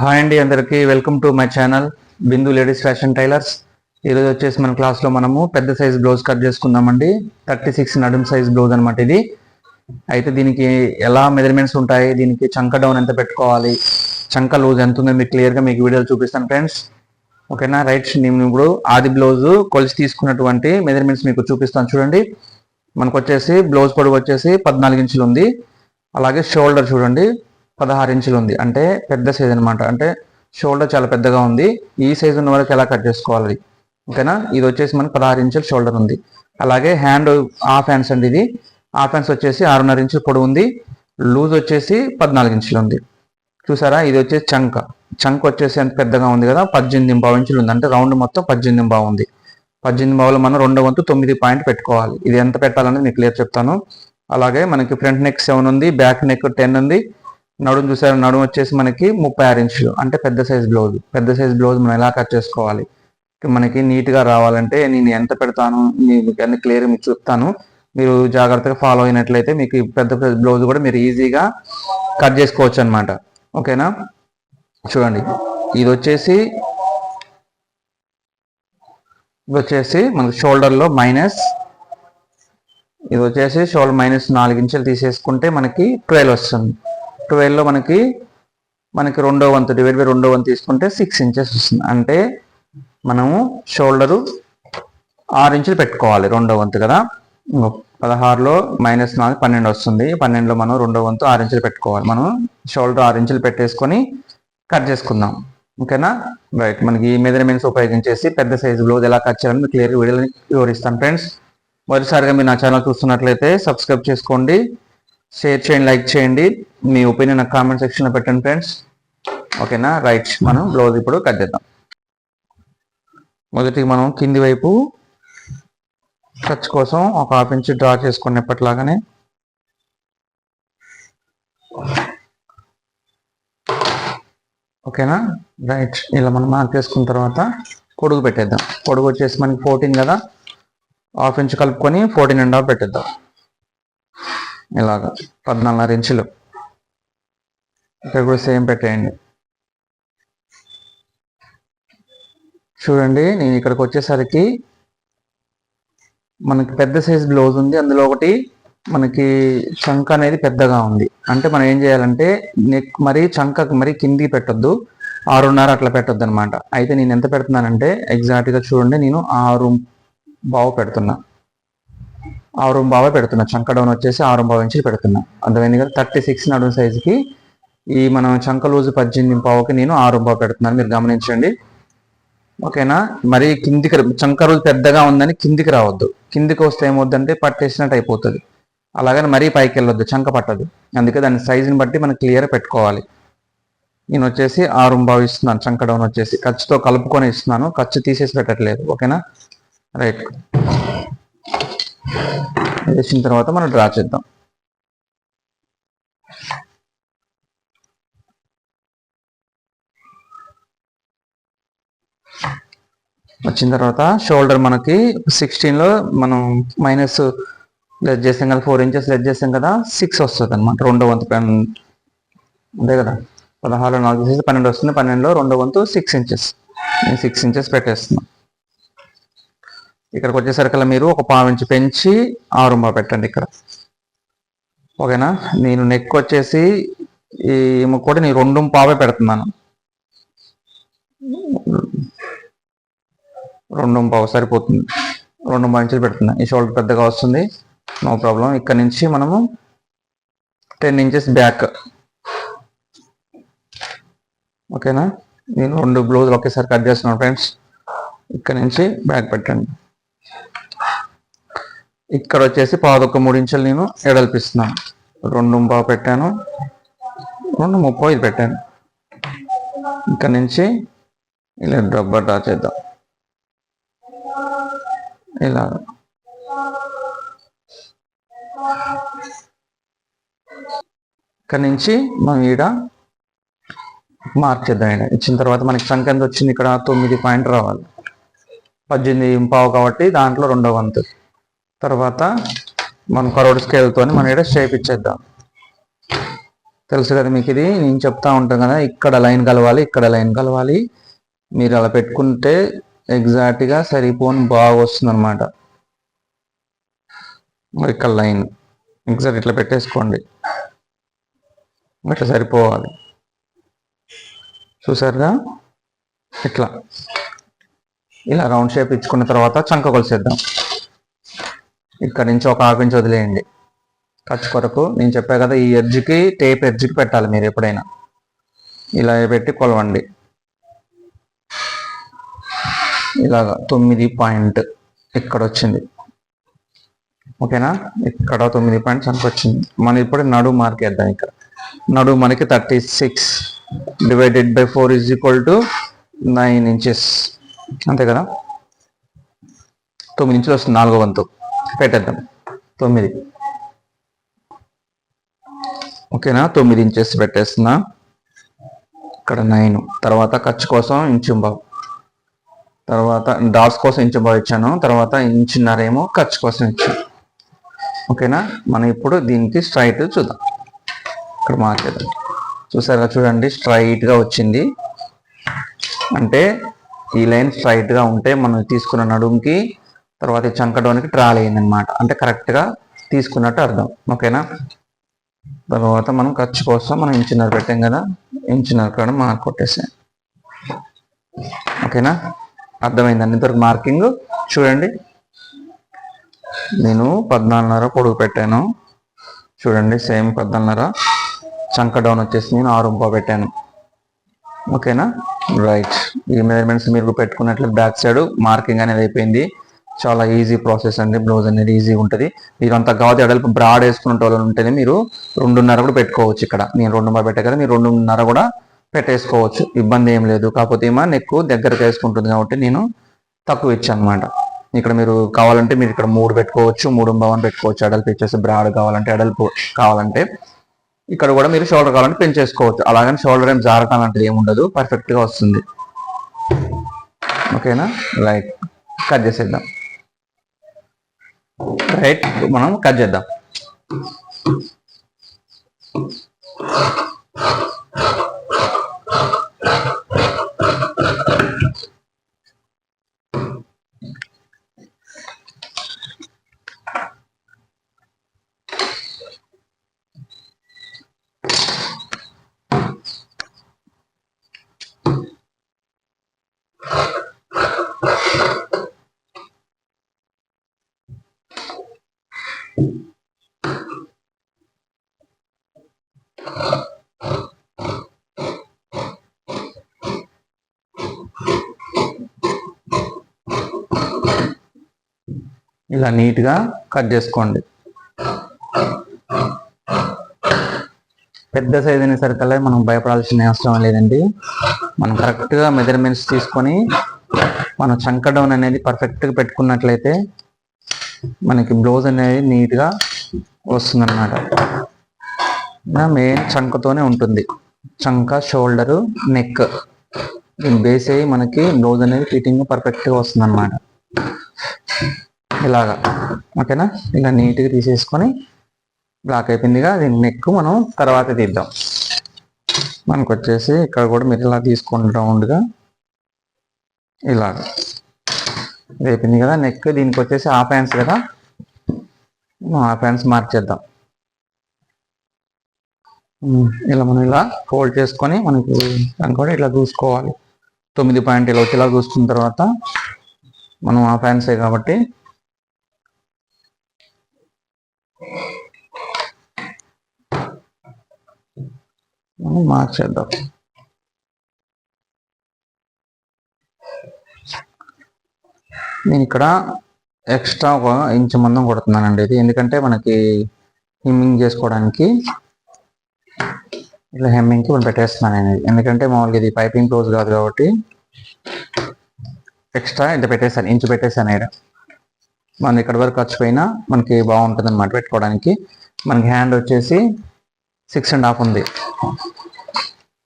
Hi అండి అందరికీ. Welcome to my channel Bindu ladies fashion tailors ఈరోజు వచ్చేసి మన క్లాస్లో మనము పెద్ద సైజ్ బ్లౌజ్ కట్ చేసుకుందామండి. థర్టీ సిక్స్ నడుం సైజ్ బ్లౌజ్ అనమాట ఇది. అయితే దీనికి ఎలా మెజర్మెంట్స్ ఉంటాయి? దీనికి చంక డౌన్ ఎంత పెట్టుకోవాలి? చంక లూజ్ ఎంత ఉందో? మీకు క్లియర్గా మీకు వీడియోలు చూపిస్తాను ఫ్రెండ్స్ ఓకేనా రైట్ నేను ఇప్పుడు ఆది బ్లౌజ్ కొలిసి తీసుకున్నటువంటి మెజర్మెంట్స్ మీకు చూపిస్తాను చూడండి. మనకు వచ్చేసి బ్లౌజ్ పొడవు వచ్చేసి పద్నాలుగు ఇంచులు ఉంది. అలాగే షోల్డర్ చూడండి. పదహారు ఇంచులు ఉంది. అంటే పెద్ద సైజ్ అనమాట అంటే షోల్డర్ చాలా పెద్దగా ఉంది. ఈ సైజ్ ఉన్న వరకు ఎలా కట్ చేసుకోవాలి? ఓకేనా ఇది వచ్చేసి మనకి పదహారు ఇంచులు షోల్డర్ ఉంది. అలాగే హ్యాండ్ హాఫ్ హ్యాండ్స్ అండి ఇది. హాఫ్ హ్యాండ్స్ వచ్చేసి ఆరున్నర ఇంచులు పొడవు ఉంది. లూజ్ వచ్చేసి పద్నాలుగు ఇంచులు ఉంది. చూసారా? ఇది వచ్చేసి చంక చంక్ వచ్చేసి ఎంత పెద్దగా ఉంది కదా? పద్దెనిమిది బావు ఇంచులు ఉంది. అంటే రౌండ్ మొత్తం పద్దెనిమిది బావు ఉంది. పద్దెనిమిది బావులు మనం రెండో వంతు తొమ్మిది పాయింట్ పెట్టుకోవాలి. ఇది ఎంత పెట్టాలనేది మీకు క్లియర్ చెప్తాను. అలాగే మనకి ఫ్రంట్ నెక్ సెవెన్ ఉంది. బ్యాక్ నెక్ టెన్ ఉంది. నడుము చూసారు? నడుము వచ్చేసి మనకి ముప్పై ఆరు ఇంచులు. అంటే పెద్ద సైజ్ బ్లౌజ్. పెద్ద సైజ్ బ్లౌజ్ మనం ఎలా కట్ చేసుకోవాలి? మనకి నీట్గా రావాలంటే నేను ఎంత పెడతాను? మీకు అన్ని క్లియర్ మీకు చెప్తాను. మీరు జాగ్రత్తగా ఫాలో అయినట్లయితే మీకు పెద్ద పెద్ద బ్లౌజ్ కూడా మీరు ఈజీగా కట్ చేసుకోవచ్చు అనమాట ఓకేనా? చూడండి. ఇది వచ్చేసి ఇది వచ్చేసి మనకి షోల్డర్లో మైనస్ ఇది వచ్చేసి షోల్డర్ మైనస్ నాలుగు ఇంచులు తీసేసుకుంటే మనకి ట్వెల్వ్ వస్తుంది. ట్వెల్వ్లో మనకి మనకి రెండో వంతు డివైడ్ బై రెండో వంతు తీసుకుంటే సిక్స్ ఇంచెస్ వస్తుంది. అంటే మనము షోల్డరు ఆరు ఇంచులు పెట్టుకోవాలి రెండో వంతు కదా. పదహారులో మైనస్ నాలుగు పన్నెండు వస్తుంది. పన్నెండులో మనం రెండో వంతు ఆరు ఇంచులు పెట్టుకోవాలి. మనం షోల్డర్ ఆరు ఇంచులు పెట్టేసుకొని కట్ చేసుకుందాం. ఓకేనా? రైట్ మనకి ఈ మెజర్మెంట్స్ ఉపయోగించేసి పెద్ద సైజు బ్లౌజ్ ఎలా కట్ చేయాలని మీకు క్లియర్గా వీడియో వివరిస్తాను. ఫ్రెండ్స్ మొదటిసారిగా మీరు నా ఛానల్ చూస్తున్నట్లయితే సబ్స్క్రైబ్ చేసుకోండి. షేర్ చేయండి లైక్ చేయండి. మీ ఒపీనియన్ నాకు కామెంట్ సెక్షన్లో పెట్టండి ఫ్రెండ్స్ ఓకేనా రైట్ మనం బ్లౌజ్ ఇప్పుడు కట్ చేద్దాం. మొదటికి మనం కింది వైపు ఖర్చు కోసం ఒక హాఫ్ ఇంచ్ డ్రా చేసుకునేప్పటిలాగానే ఓకేనా రైట్ ఇలా మనం మార్క్ చేసుకున్న తర్వాత పొడుగు పెట్టేద్దాం. పొడుగు వచ్చేసి మనకి ఫోర్టీన్ కదా? హాఫ్ ఇంచ్ కలుపుకొని ఫోర్టీన్ అండ్ హాఫ్ పెట్టేద్దాం. ఇలాగా పద్నాలుగున్నర ఇంచులు. ఇక్కడ కూడా సేమ్ పెట్టేయండి. చూడండి నేను ఇక్కడికి వచ్చేసరికి మనకి పెద్ద సైజ్ బ్లౌజ్ ఉంది. అందులో ఒకటి మనకి చంక అనేది పెద్దగా ఉంది. అంటే మనం ఏం చేయాలంటే నెక్ మరి చంక మరి కిందికి పెట్టొద్దు. ఆరున్నర అట్లా పెట్టొద్దు అనమాట అయితే నేను ఎంత పెడుతున్నానంటే ఎగ్జాక్ట్గా చూడండి నేను ఆరు బావు పెడుతున్నా. ఆరు బావ పెడుతున్నా. చంక డౌన్ వచ్చేసి ఆరు బావ ఇంచులు పెడుతున్నా. అర్థమైంది కదా? థర్టీ సిక్స్ నడుము సైజుకి ఈ మనం చంక లూజు పద్దెనిమిది పావుకి నేను ఆరు బావ పెడుతున్నాను. మీరు గమనించండి. ఓకేనా? మరి కిందికి చంక రోజు పెద్దగా ఉందని కిందికి రావద్దు. కిందికి వస్తే ఏమవుద్దంటే పట్టేసినట్టు అయిపోతుంది. అలాగని మరీ పైకి వెళ్ళొద్దు. చంక పట్టదు. అందుకే దాని సైజుని బట్టి మనం క్లియర్ పెట్టుకోవాలి. నేను వచ్చేసి ఆరు ఇస్తున్నాను. చంక డౌన్ వచ్చేసి. ఖర్చుతో కలుపుకొని ఇస్తున్నాను. ఖర్చు తీసేసి పెట్టట్లేదు. ఓకేనా? రైట్. వేసిన తర్వాత మనం డ్రా చేద్దాం. వచ్చిన తర్వాత షోల్డర్ మనకి సిక్స్టీన్లో మనం మైనస్ లెస్ చేసాం కదా ఫోర్ ఇంచెస్ లెస్ చేసాం కదా సిక్స్ వస్తుంది అనమాట రెండో వంతు పెన్ అంతే కదా. పదహారు నాలుగు చేసి పన్నెండు వస్తుంది పన్నెండులో రెండో వంతు సిక్స్ ఇంచెస్ నేను సిక్స్ ఇంచెస్ పెట్టేస్తున్నాను ఇక్కడికి వచ్చేసరికల్లా మీరు ఒక పావు ఇంచు పెంచి ఆరు పెట్టండి ఇక్కడ. ఓకేనా? నేను నెక్ వచ్చేసి ఈ కూడా నేను రెండు పావే పెడుతున్నాను. రెండు పావు సరిపోతుంది. రెండు పావు ఇంచులు ఈ షోల్డర్ పెద్దగా వస్తుంది. No problem. ఇక్కడ నుంచి మనము టెన్ ఇంచెస్ బ్యాక్ ఓకేనా? నేను రెండు బ్లౌజులు ఒకేసారి కట్ చేస్తున్నాను ఫ్రెండ్స్. ఇక్కడ నుంచి బ్యాక్ పెట్టండి. ఇక్కడ వచ్చేసి పాదొక్క మూడు నేను ఎడల్పిస్తున్నాను. రెండు పావు పెట్టాను. రెండు ముప్పై ఇది పెట్టాను. ఇక్కడ నుంచి ఇలా డబ్బా డ్రా చేద్దాం. ఇలా. ఇక్కడ నుంచి మనం ఈడ మార్క్ చేద్దాం ఈడ. ఇచ్చిన తర్వాత మనకి సంఖ్య ఎంత వచ్చింది? ఇక్కడ తొమ్మిది పాయింట్ రావాలి. పద్దెనిమిది పావు కాబట్టి దాంట్లో రెండో వంతు. తర్వాత మనం కరోడ్ స్కేల్తో మనం ఇక్కడ షేప్ ఇచ్చేద్దాం. తెలుసు కదా మీకు ఇది? నేను చెప్తా ఉంటాను కదా ఇక్కడ లైన్ కలవాలి ఇక్కడ లైన్ కలవాలి. మీరు అలా పెట్టుకుంటే ఎగ్జాక్ట్గా సరిపోని బాగా వస్తుంది అనమాట ఇక్కడ లైన్ ఎగ్జాక్ట్ ఇట్లా పెట్టేసుకోండి. ఇట్లా సరిపోవాలి. చూసారుగా? ఇట్లా. ఇలా రౌండ్ షేప్ ఇచ్చుకున్న తర్వాత చంక కొలిసేద్దాం. ఇక్కడ నుంచి ఒక హాఫ్ ఇంచ్ వదిలేయండి. ఖర్చు కొరకు నేను చెప్పా కదా ఈ ఎడ్జ్కి టేప్ ఎడ్జ్కి పెట్టాలి మీరు ఎప్పుడైనా. ఇలా పెట్టి కొలవండి. ఇలాగా తొమ్మిది పాయింట్ ఇక్కడ వచ్చింది. ఓకేనా? ఇక్కడ తొమ్మిది పాయింట్ చంక వచ్చింది. మనం ఇప్పుడు నడు మార్క్ వేద్దాం ఇక్కడ. నడు మనకి thirty six divided by four is equal to nine inches. అంతే కదా? తొమ్మిది ఇంచులు వస్తుంది నాలుగో వంతు. పెట్టేద్దాం. తొమ్మిది. ఓకేనా? తొమ్మిది ఇంచెస్ పెట్టేస్తున్నా. ఇక్కడ నైన్ తర్వాత ఖర్చు కోసం ఇంచు బాబు తర్వాత డాట్స్ కోసం ఇంచు బాబు ఇచ్చాను. తర్వాత ఇంచున్నారేమో కచ్ ఖర్చు కోసం ఇచ్చాను. ఓకేనా? మనం ఇప్పుడు దీనికి స్ట్రైట్ చూద్దాం. ఇక్కడ మార్చేద్దాం చూసారా? చూడండి స్ట్రైట్గా వచ్చింది. అంటే ఈ లైన్ స్ట్రైట్గా ఉంటే మనం తీసుకున్న నడుముకి తర్వాత ఈ చంకడోనికి ట్రాల్ అయింది అనమాట అంటే కరెక్ట్గా తీసుకున్నట్టు అర్థం. ఓకేనా? తర్వాత మనం ఖర్చు కోసం మనం ఇంచినర్ పెట్టాం కదా? ఇంచినర్ కూడా మార్క్ కొట్టేసాం. ఓకేనా? అర్థమైందండి ఇంతవరకు మార్కింగ్? చూడండి. నేను పద్నాలుగున్నర పొడుగు పెట్టాను. చూడండి సేమ్ పద్నాలుగున్నర. చంక డౌన్ వచ్చేసి నేను ఆరు ఇంపో పెట్టాను. ఓకేనా? రైట్. ఈ మెజర్మెంట్స్ మీరు పెట్టుకున్నట్లు బ్యాక్ సైడ్ మార్కింగ్ అనేది అయిపోయింది. చాలా ఈజీ ప్రాసెస్ అండి బ్లౌజ్ అనేది ఈజీ ఉంటుంది. మీరు అంత కావాలి అడల్పు బ్రాడ్ వేసుకున్న వాళ్ళు ఉంటేనే మీరు రెండున్నర కూడా పెట్టుకోవచ్చు ఇక్కడ. నేను రెండున్నర పెట్టా కదా మీరు రెండున్నర కూడా పెట్టేసుకోవచ్చు. ఇబ్బంది ఏం లేదు. కాకపోతే ఏమో నెక్ దగ్గరకు వేసుకుంటుంది కాబట్టి నేను తక్కువ ఇచ్చాను అనమాట ఇక్కడ మీరు కావాలంటే మీరు ఇక్కడ మూడు పెట్టుకోవచ్చు మూడు భావన పెట్టుకోవచ్చు. అడల్పు ఇచ్చేసి బ్రాడ్ కావాలంటే అడల్పు కావాలంటే ఇక్కడ కూడా మీరు షోల్డర్ కావాలంటే పెంచేసుకోవచ్చు. అలాగని షోల్డర్ ఏం జారటం ఏమి ఉండదు. పర్ఫెక్ట్గా వస్తుంది. ఓకేనా? రైట్ కట్ చేసేద్దాం. రైట్ మనం కట్ చేద్దాం. ఇలా నీట్గా కట్ చేసుకోండి. పెద్ద సైజ్ అనేసరికల్లా మనం భయపడాల్సిన అవసరం లేదండి. మనం కరెక్ట్గా మెజర్మెంట్స్ తీసుకొని మన చంక డౌన్ అనేది పర్ఫెక్ట్గా పెట్టుకున్నట్లయితే మనకి బ్లౌజ్ అనేది నీట్గా వస్తుందన్నమాట. మెయిన్ చంకతోనే ఉంటుంది. చంక షోల్డరు నెక్. బేస్ అయ్యి మనకి బ్లౌజ్ అనేది ఫిట్టింగ్ పర్ఫెక్ట్గా వస్తుందన్నమాట. ఇలాగా. ఓకేనా? ఇలా నీట్గా తీసేసుకొని బ్లాక్ అయిపోయిందిగా. దీని నెక్ మనం తర్వాత తీద్దాం. మనకు వచ్చేసి ఇక్కడ కూడా మీరు ఇలా తీసుకోండి రౌండ్గా ఇలాగ. ఇది అయిపోయింది కదా నెక్ దీనికి వచ్చేసి హాఫ్ హ్యాండ్స్ కదా. హాఫ్ హ్యాండ్స్ మార్చేద్దాం. ఇలా మనం ఇలా ఫోల్డ్ చేసుకొని మనకి దాన్ని కూడా ఇట్లా చూసుకోవాలి. తొమ్మిది పాయింట్ ఇలా వచ్చేలా చూసుకున్న తర్వాత మనం హాఫ్ హ్యాండ్సే కాబట్టి మనం మార్చేద్దాం నేను ఇక్కడ ఎక్స్ట్రా ఒక ఇంచు మందం కొడుతున్నానండి ఇది. ఎందుకంటే మనకి హిమ్మింగ్ చేసుకోవడానికి ఇట్లా హెమ్మింగ్కి మనం పెట్టేస్తున్నాను నేను ఎందుకంటే మామూలుగా ఇది పైపింగ్ క్లోజ్ కాదు కాబట్టి ఎక్స్ట్రా ఇంత పెట్టేశాను ఇంచు పెట్టేశాను ఇక్కడ మనం ఇక్కడ వరకు ఖర్చు మనకి బాగుంటుంది అనమాట పెట్టుకోవడానికి. మనకి హ్యాండ్ వచ్చేసి సిక్స్ అండ్ హాఫ్ ఉంది.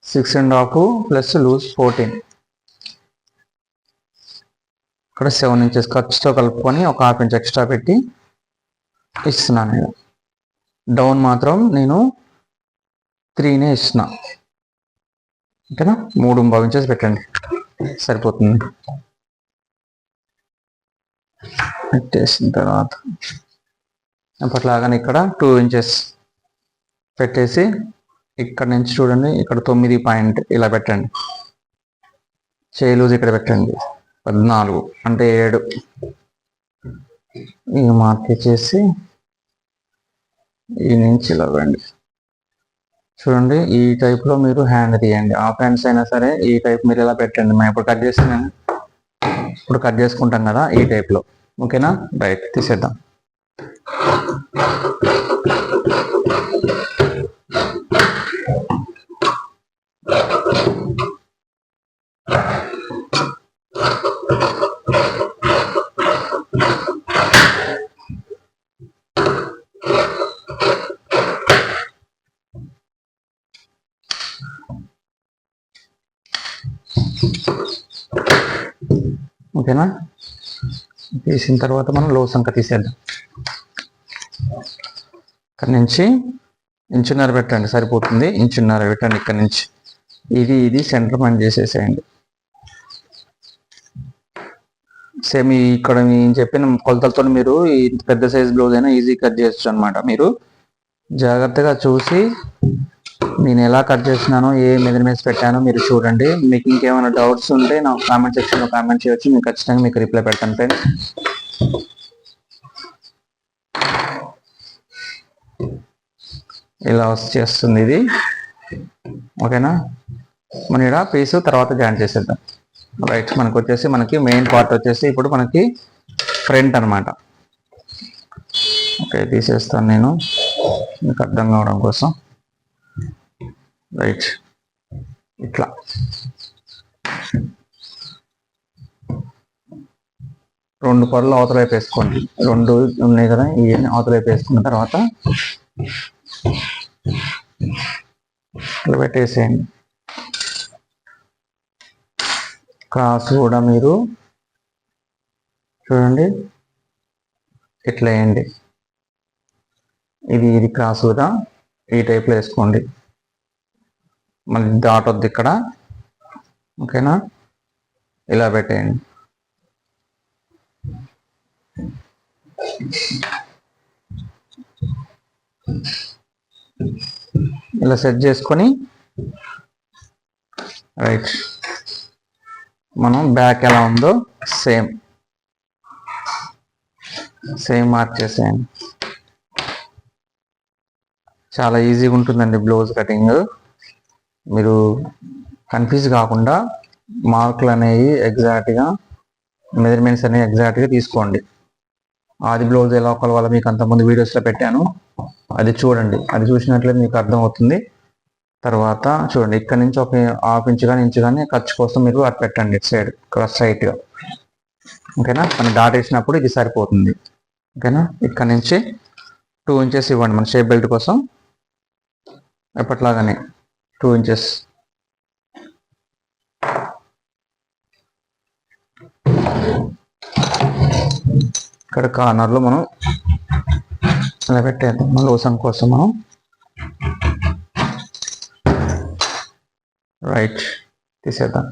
Six and half plus loose fourteen ఇక్కడ సెవెన్ ఇంచెస్ ఖర్చుతో కలుపుకొని ఒక హాఫ్ ఇంచ్ ఎక్స్ట్రా పెట్టి ఇస్తున్నాను నేను. డౌన్ మాత్రం నేను త్రీనే ఇస్తున్నా. ఓకేనా? మూడు బాగు ఇంచెస్ పెట్టండి. సరిపోతుంది. పెట్టేసిన తర్వాత అప్పట్లాగానే ఇక్కడ టూ ఇంచెస్ పెట్టేసి ఇక్కడ నుంచి చూడండి ఇక్కడ తొమ్మిది పాయింట్ ఇలా పెట్టండి. చేయలూజ్ ఇక్కడ పెట్టండి. పద్నాలుగు అంటే ఏడు. ఈ మార్క్ చేసి ఈ నుంచి ఇలా ఇవ్వండి. చూడండి ఈ టైప్లో మీరు హ్యాండ్ తీయండి. ఆఫ్ హ్యాండ్స్ అయినా సరే ఈ టైప్ మీరు ఇలా పెట్టండి. మేము ఇప్పుడు కట్ చేసిన. ఇప్పుడు కట్ చేసుకుంటాం కదా ఈ టైప్లో ఓకేనా రైట్ తీసేద్దాం ఓకేనా తీసిన తర్వాత మనం లో సంఖ్య తీసేద్దాం. ఇక్కడ నుంచి ఇంచున్నర పెట్టండి సరిపోతుంది. ఇంచున్నర పెట్టండి ఇక్కడ నుంచి. ఇది ఇది సెంటర్ పని చేసేసేయండి. సేమ్ ఇక్కడ నేను చెప్పిన కొలతలతో మీరు పెద్ద సైజ్ బ్లౌజ్ అయినా ఈజీ కట్ చేయొచ్చు అనమాట మీరు. జాగ్రత్తగా చూసి నేను ఎలా కట్ చేసినానో ఏ మెజర్మెంట్స్ పెట్టానో మీరు చూడండి. మీకు ఇంకేమైనా డౌట్స్ ఉంటే నాకు కామెంట్ సెక్షన్లో కామెంట్ చేయొచ్చు. మీకు ఖచ్చితంగా మీకు రిప్లై పెడతాను ఫ్రెండ్స్ ఇలా వచ్చేస్తుంది ఇది. ఓకేనా? మన ఇక్కడ పీసు తర్వాత జాయిన్ చేసేద్దాం. రైట్ మనకు వచ్చేసి మనకి మెయిన్ పార్ట్ వచ్చేసి ఇప్పుడు మనకి ఫ్రంట్ అన్నమాట. ఓకే తీసేస్తాను నేను. మీకు అర్థం కావడం కోసం. రైట్. ఇట్లా. రెండు పొరలు అవతలైపు వేసుకోండి. రెండు ఉన్నాయి కదా ఇవన్నీ అవతలైపు వేసుకున్న తర్వాత ఇట్లా పెట్టేసేయండి. క్రాస్ కూడా మీరు చూడండి. ఇట్లా వేయండి. ఇది ఇది క్రాస్ ఈ టైప్లో వేసుకోండి. మళ్ళీ డాట్ వద్దు ఇక్కడ. ఓకేనా ఇలా పెట్టేయండి. ఇలా సెట్ చేసుకొని రైట్ మనం బ్యాక్ ఎలా ఉందో సేమ్ సేమ్ మార్చేసేయండి చాలా ఈజీగా ఉంటుందండి బ్లౌజ్ కటింగ్ మీరు కన్ఫ్యూజ్ కాకుండా మార్కులు అనేవి ఎగ్జాక్ట్గా మెజర్మెంట్స్ అనేవి ఎగ్జాక్ట్గా తీసుకోండి. ఆది బ్లౌజ్ ఎలా వల్ల మీకు అంతకుముందు వీడియోస్లో పెట్టాను. అది చూడండి. అది చూసినట్లే మీకు అర్థమవుతుంది. తర్వాత చూడండి. ఇక్కడ నుంచి ఒక హాఫ్ ఇంచ్ కానీ ఇంచు కానీ ఖర్చు కోసం మీరు అటు పెట్టండి. ఇటు సైడ్ క్రాస్ సైడ్గా ఓకేనా? మనం డాట్ వేసినప్పుడు ఇది సరిపోతుంది. ఓకేనా? ఇక్కడ నుంచి టూ ఇంచెస్ ఇవ్వండి. మన షేప్ బెల్ట్ కోసం. ఎప్పట్లాగానే. Two inches. ఇక్కడ కార్నర్లో మనం ఇలా పెట్టేద్దాం. లోసం కోసం మనం రైట్ తీసేద్దాం.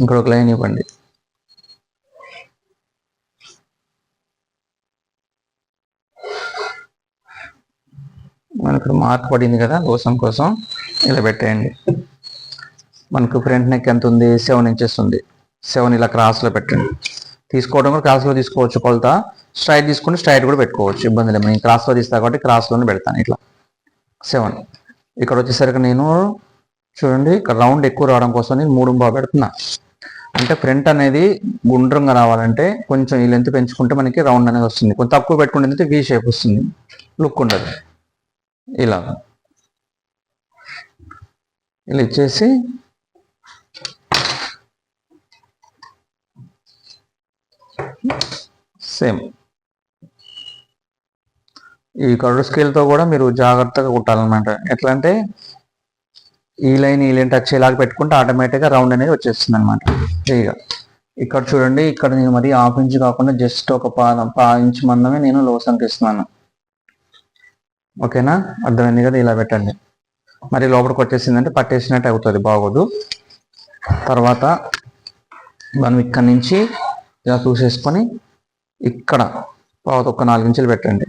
ఇక్కడ ఒక లైన్ ఇవ్వండి. మనకు ఇక్కడ మార్క్ పడింది కదా లోసం కోసం ఇలా పెట్టేయండి. మనకు ఫ్రంట్ నెక్ ఎంత ఉంది? సెవెన్ ఇంచెస్ ఉంది. సెవెన్ ఇలా క్రాస్లో పెట్టండి. తీసుకోవడం కూడా క్రాస్లో తీసుకోవచ్చు కొలత. స్ట్రైట్ తీసుకుంటే స్ట్రైట్ కూడా పెట్టుకోవచ్చు ఇబ్బంది లేదు. నేను క్రాస్లో తీస్తా కాబట్టి క్రాస్లోనే పెడతాను ఇట్లా. సెవెన్ ఇక్కడ వచ్చేసరికి నేను చూడండి ఇక్కడ రౌండ్ ఎక్కువ రావడం కోసం నేను మూడు బాగా పెడుతున్నా. అంటే ఫ్రంట్ అనేది గుండ్రంగా రావాలంటే కొంచెం ఈ లెంత్ పెంచుకుంటే మనకి రౌండ్ అనేది వస్తుంది. కొంచెం తక్కువ పెట్టుకుంటే వీ షేప్ వస్తుంది. లుక్ ఉండదు. ఇలా. ఇలా ఇచ్చేసి. సేమ్. ఈ కర్వ్ స్కేల్తో కూడా మీరు జాగ్రత్తగా కుట్టాలన్నమాట. ఎట్లా అంటే ఈ లైన్ ఈ లైన్ టచ్ ఇలాగ పెట్టుకుంటే ఆటోమేటిక్గా రౌండ్ అనేది వచ్చేస్తుంది అనమాట ఫ్రీగా ఇక్కడ చూడండి ఇక్కడ నేను మరి హాఫ్ ఇంచ్ కాకుండా జస్ట్ ఒక పా పా ఇంచ్ మందమే నేను లో సంకిస్తున్నాను ఓకేనా? అర్థమైంది కదా? ఇలా పెట్టండి. మరి లోపలికి వచ్చేసిందంటే పట్టేసినట్టు అవుతుంది బాగోదు. తర్వాత మనం ఇక్కడి నుంచి ఇలా చూసేసుకొని ఇక్కడ తర్వాత ఒక నాలుగు ఇంచులు పెట్టండి.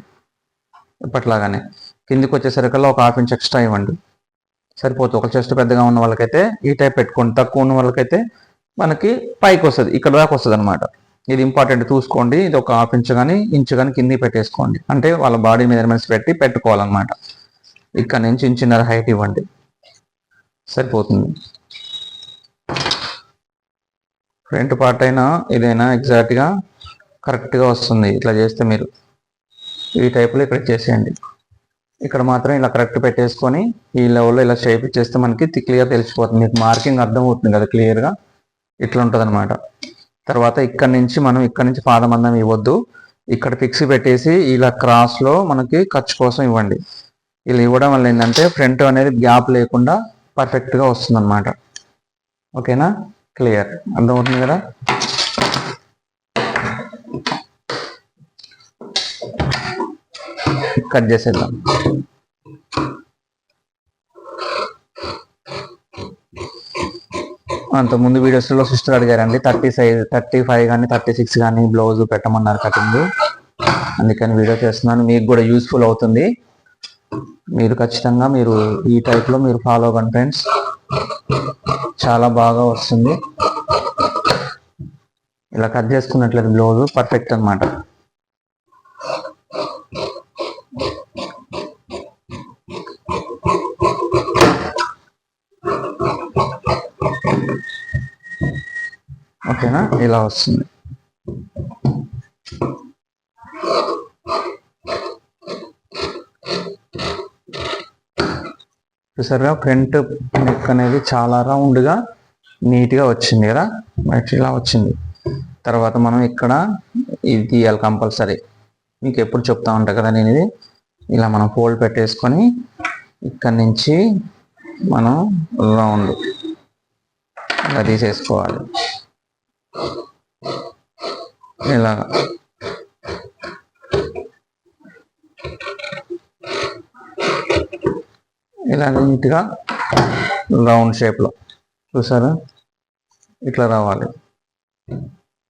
ఇప్పట్లాగానే. కిందికి వచ్చేసరికల్లా ఒక హాఫ్ ఇంచ్ ఎక్స్ట్రా ఇవ్వండి. సరిపోతుంది. ఒక చెస్ట్ పెద్దగా ఉన్న వాళ్ళకైతే ఈ టైప్ పెట్టుకోండి. తక్కువ ఉన్న వాళ్ళకైతే మనకి పైకి వస్తుంది. ఇక్కడ దాకా వస్తుంది అనమాట ఇది ఇంపార్టెంట్ చూసుకోండి ఇది ఒక హాఫ్ ఇంచ్ కానీ ఇంచు కానీ కింది పెట్టేసుకోండి. అంటే వాళ్ళ బాడీ మెజర్మెంట్స్ పెట్టి పెట్టుకోవాలన్నమాట. ఇక్కడ నుంచి ఇంచున్నర హైట్ ఇవ్వండి. సరిపోతుంది. ఫ్రంట్ పార్ట్ అయినా ఏదైనా ఎగ్జాక్ట్గా కరెక్ట్గా వస్తుంది. ఇట్లా చేస్తే మీరు ఈ టైప్లో ఇక్కడ చేసేయండి. ఇక్కడ మాత్రం ఇలా కరెక్ట్ పెట్టేసుకొని ఈ లెవెల్లో ఇలా షేప్ ఇచ్చేస్తే మనకి క్లియర్ తెలిసిపోతుంది. మీకు మార్కింగ్ అర్థం అవుతుంది కదా క్లియర్గా ఇట్లా ఉంటుంది అనమాట తర్వాత ఇక్కడ నుంచి మనం ఇక్కడ నుంచి పాదమందం ఇవ్వద్దు. ఇక్కడ ఫిక్స్ పెట్టేసి ఇలా క్రాస్లో మనకి ఖర్చు కోసం ఇవ్వండి. ఇలా ఇవ్వడం వల్ల ఏంటంటే ఫ్రంట్ అనేది గ్యాప్ లేకుండా పర్ఫెక్ట్గా వస్తుంది అనమాట ఓకేనా? క్లియర్ అర్థమవుతుంది కదా? కట్ చేసేద్దాం. అంతకుముందు ముందు వీడియోస్లో సిస్టర్ అడిగారండి థర్టీ సైజ్ థర్టీ ఫైవ్ కానీ థర్టీ సిక్స్ కానీ బ్లౌజ్ పెట్టమన్నారు కటింగ్. అందుకని వీడియో చేస్తున్నాను మీకు కూడా యూస్ఫుల్ అవుతుంది. మీరు ఖచ్చితంగా మీరు ఈ టైప్లో మీరు ఫాలో అవ్వండి ఫ్రెండ్స్. చాలా బాగా వస్తుంది. ఇలా కట్ చేసుకున్నట్లయితే బ్లౌజ్ పర్ఫెక్ట్ అన్నమాట. ఓకేనా? ఇలా వస్తుంది. చూసారుగా ఫ్రంట్ నెక్ అనేది చాలా రౌండ్గా నీట్గా వచ్చింది కదా? బయట ఇలా వచ్చింది. తర్వాత మనం ఇక్కడ ఇది తీయాలి కంపల్సరీ. మీకు ఎప్పుడు చెప్తా ఉంటా కదా నేను ఇది? ఇలా మనం ఫోల్డ్ పెట్టేసుకొని ఇక్కడ నుంచి మనం రౌండ్. ఇలా తీసేసుకోవాలి. ఇలా ఇలా నీట్గా రౌండ్ షేప్లో. చూసారా? ఇట్లా రావాలి.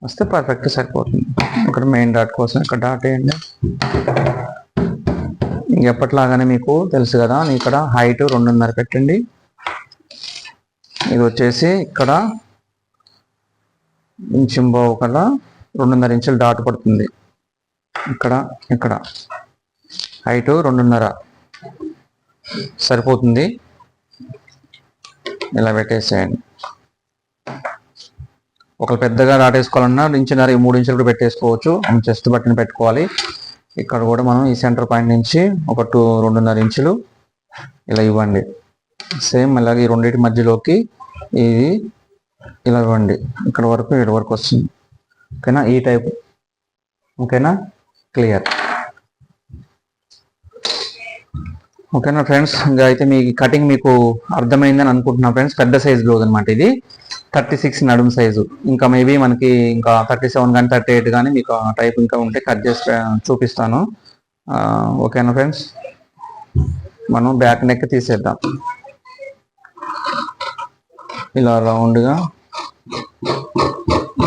వస్తే పర్ఫెక్ట్ సరిపోతుంది. ఇక్కడ మెయిన్ డాట్ కోసం ఇక్కడ డాట్ వేయండి. ఇంకెప్పటిలాగానే మీకు తెలుసు కదా ఇక్కడ హైట్ రెండున్నర పెట్టండి. ఇది వచ్చేసి ఇక్కడ ఇంచుంబో కల్లా రెండున్నర ఇంచులు డాట్ పడుతుంది. ఇక్కడ ఇక్కడ. హైటు రెండున్నర. సరిపోతుంది. ఇలా పెట్టేసేయండి. ఒకరు పెద్దగా దాటేసుకోవాలన్నా ఇంచున్నర ఈ మూడు ఇంచులు కూడా పెట్టేసుకోవచ్చు. చెస్ట్ బట్టిని పెట్టుకోవాలి. ఇక్కడ కూడా మనం ఈ సెంటర్ పాయింట్ నుంచి ఒక టూ రెండున్నర ఇంచులు ఇలా ఇవ్వండి. సేమ్ అలాగే ఈ రెండింటి మధ్యలోకి ఇది ఇలా ఇవ్వండి. ఇక్కడ వరకు ఇక్కడ వరకు వస్తుంది. ఓకేనా? ఈ టైప్. ఓకేనా? క్లియర్. ఓకేనా ఫ్రెండ్స్? ఇంకా అయితే మీ కటింగ్ మీకు అర్థమైందని అనుకుంటున్నా ఫ్రెండ్స్. పెద్ద సైజ్ బ్లౌజ్ అనమాట ఇది. థర్టీ సిక్స్ నడుము సైజు. ఇంకా మేబీ మనకి ఇంకా థర్టీ సెవెన్ కానీ థర్టీ ఎయిట్ కానీ మీకు ఆ టైప్ ఇంకా ఉంటే కట్ చేసి చూపిస్తాను. ఓకేనా ఫ్రెండ్స్? మనం బ్యాక్ నెక్ తీసేద్దాం. ఇలా రౌండ్గా.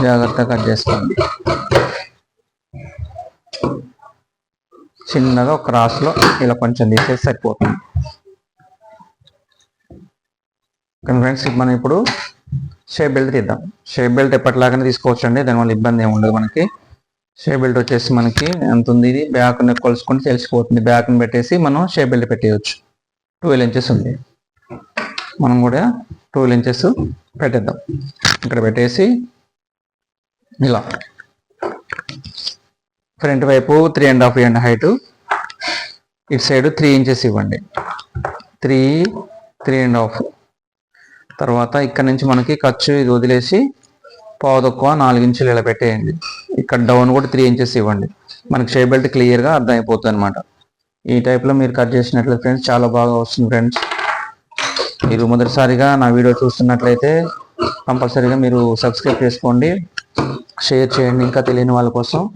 జాగ్రత్తగా కట్ చేసుకోండి. చిన్నగా ఒక క్రాస్లో ఇలా కొంచెం తీసేసి సరిపోతుంది. కానీ ఫ్రెండ్స్ మనం ఇప్పుడు షేప్ బెల్ట్ తీద్దాం. షేప్ బెల్ట్ ఎప్పటిలాగానే తీసుకోవచ్చు అండి దానివల్ల ఇబ్బంది ఏమి ఉండదు మనకి. షేప్ బెల్ట్ వచ్చేసి మనకి ఎంత ఉంది ఇది బ్యాక్ కొలుసుకుంటే తెలిసిపోతుంది. బ్యాక్ని పెట్టేసి మనం షేప్ బెల్ట్ పెట్టేయచ్చు. ట్వెల్వ్ ఇంచెస్ ఉంది. మనం కూడా ట్వెల్వ్ ఇంచెస్ పెట్టేద్దాం. ఇక్కడ పెట్టేసి ఇలా. ఫ్రంట్ వైపు త్రీ అండ్ హాఫ్ ఇవ్వండి హైట్ ఇటు సైడ్ త్రీ ఇంచెస్ ఇవ్వండి. త్రీ త్రీ అండ్ హాఫ్ తర్వాత ఇక్కడ నుంచి మనకి ఖర్చు ఇది వదిలేసి పావు తక్కువ నాలుగు ఇంచులు ఇలా పెట్టేయండి. ఇక్కడ డౌన్ కూడా త్రీ ఇంచెస్ ఇవ్వండి. మనకి షేబెల్ట్ బెల్ట్ క్లియర్గా అర్థమైపోతుంది అనమాట ఈ టైప్లో మీరు కట్ చేసినట్లయితే ఫ్రెండ్స్ చాలా బాగా వస్తుంది ఫ్రెండ్స్ మీరు మొదటిసారిగా నా వీడియో చూస్తున్నట్లయితే కంపల్సరీగా మీరు సబ్స్క్రైబ్ చేసుకోండి. షేర్ చేయండి ఇంకా తెలియని వాళ్ళ కోసం.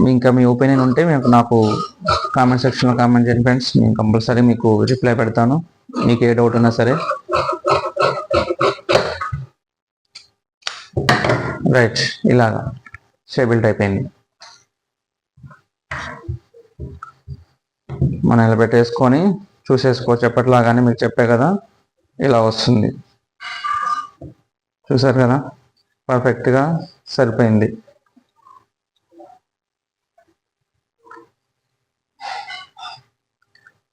మీ- ఇంకా మీ ఒపీనియన్ ఉంటే మీకు నాకు కామెంట్ సెక్షన్లో కామెంట్ చేయండి ఫ్రెండ్స్ నేను కంపల్సరీ మీకు రిప్లై పెడతాను. మీకు ఏ డౌట్ ఉన్నా సరే. రైట్ ఇలాగా. స్టేబిల్ అయిపోయింది. మనం ఇలా పెట్టేసుకొని చూసేసుకోవచ్చు ఎప్పటిలాగానే మీకు చెప్పే కదా. ఇలా వస్తుంది. చూసారు కదా? పర్ఫెక్ట్గా సరిపోయింది.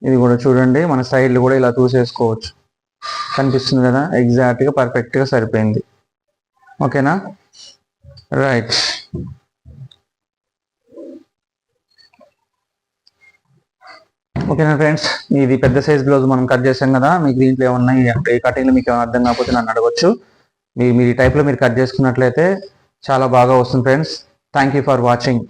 ఇది కూడా చూడండి మన సైడ్లు కూడా ఇలా చూసేసుకోవచ్చు. కనిపిస్తుంది కదా ఎగ్జాక్ట్గా పర్ఫెక్ట్గా సరిపోయింది. ఓకేనా? రైట్. ఓకేనా ఫ్రెండ్స్? ఇది పెద్ద సైజ్ బ్లౌజ్ మనం కట్ చేసాం కదా మీకు దీంట్లో ఏమన్నా ఈ కటింగ్లు మీకు ఏమైనా అర్థం కాకపోతే నన్ను అడగచ్చు. మీ మీ టైప్లో మీరు కట్ చేసుకున్నట్లయితే చాలా బాగా వస్తుంది friends thank you for watching